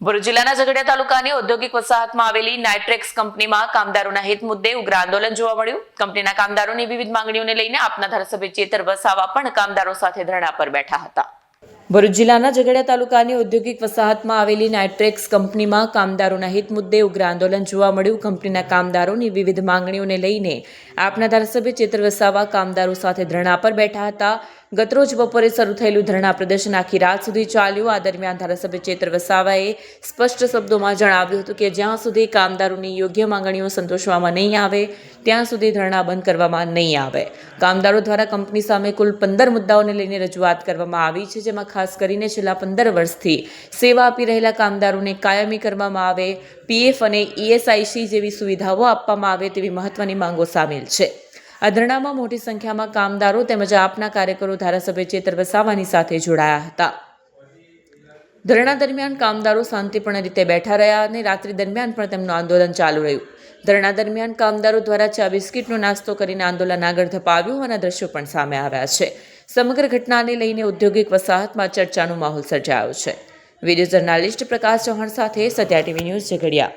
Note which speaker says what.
Speaker 1: ભરૂચ જિલ્લાના ઝઘડિયા તાલુકાની ઔદ્યોગિક વસાહતમાં આવેલી નાઇટ્રેક્સ કંપનીમાં કામદારોના હિત મુદ્દે ઉગ્ર આંદોલન જોવા મળ્યું. કંપનીના કામદારોની વિવિધ માંગણીઓને લઈને આપના ધારાસભ્ય ચેતર વસાવા પણ કામદારો સાથે ધરણા પર બેઠા હતા. ભરૂચ જિલ્લાના ઝઘડિયા તાલુકાની ઔદ્યોગિક વસાહતમાં આવેલી નાઇટ્રેક્સ કંપનીમાં કામદારોના હિત મુદ્દે ઉગ્ર આંદોલન જોવા મળ્યું. કંપનીના કામદારોની વિવિધ માંગણીઓને લઈને આપના ધારાસભ્ય ચેતર વસાવા કામદારો સાથે ધરણા પર બેઠા હતા. ગતરોજ બપોરે શરૂ થયેલું ધરણા પ્રદર્શન આખી રાત સુધી ચાલ્યું. આ દરમિયાન ધારાસભ્ય ચેતર વસાવાએ સ્પષ્ટ શબ્દોમાં જણાવ્યું હતું કે જ્યાં સુધી કામદારોની યોગ્ય માંગણીઓ સંતોષવામાં નહીં આવે, ત્યાં સુધી ધરણા બંધ કરવામાં નહીં આવે. કામદારો દ્વારા કંપની સામે કુલ પંદર મુદ્દાઓને લઈને રજૂઆત કરવામાં આવી છે, જેમાં ખાસ કરીને છેલ્લા પંદર વર્ષથી. સેવા આપી રહેલા કામદારોને કાયમી કરવામાં આવે, પીએફ અને ઈએસઆઈસી જેવી સુવિધાઓ આપવામાં આવે તેવી મહત્વની માંગો સામેલ છે. આ ધરણામાં મોટી સંખ્યામાં કામદારો તેમજ આપના કાર્યકરો ધારાસભ્ય ચેતર વસાવાની સાથે જોડાયા હતા. ધરણા દરમિયાન કામદારો શાંતિપૂર્ણ રીતે બેઠા રહ્યા અને રાત્રિ દરમિયાન પણ તેમનું આંદોલન ચાલુ રહ્યું. ધરણા દરમિયાન કામદારો દ્વારા ચા બિસ્કીટનો નાસ્તો કરીને આંદોલન આગળ ધપાવ્યું હોવાના દ્રશ્યો પણ સામે આવ્યા છે. સમગ્ર ઘટનાને લઈને ઔદ્યોગિક વસાહતમાં ચર્ચાનો માહોલ સર્જાયો છે. વીડિયો જર્નાલિસ્ટ પ્રકાશ ચૌહાણ સાથે સત્યા ટીવી ન્યૂઝ ઝઘડિયા.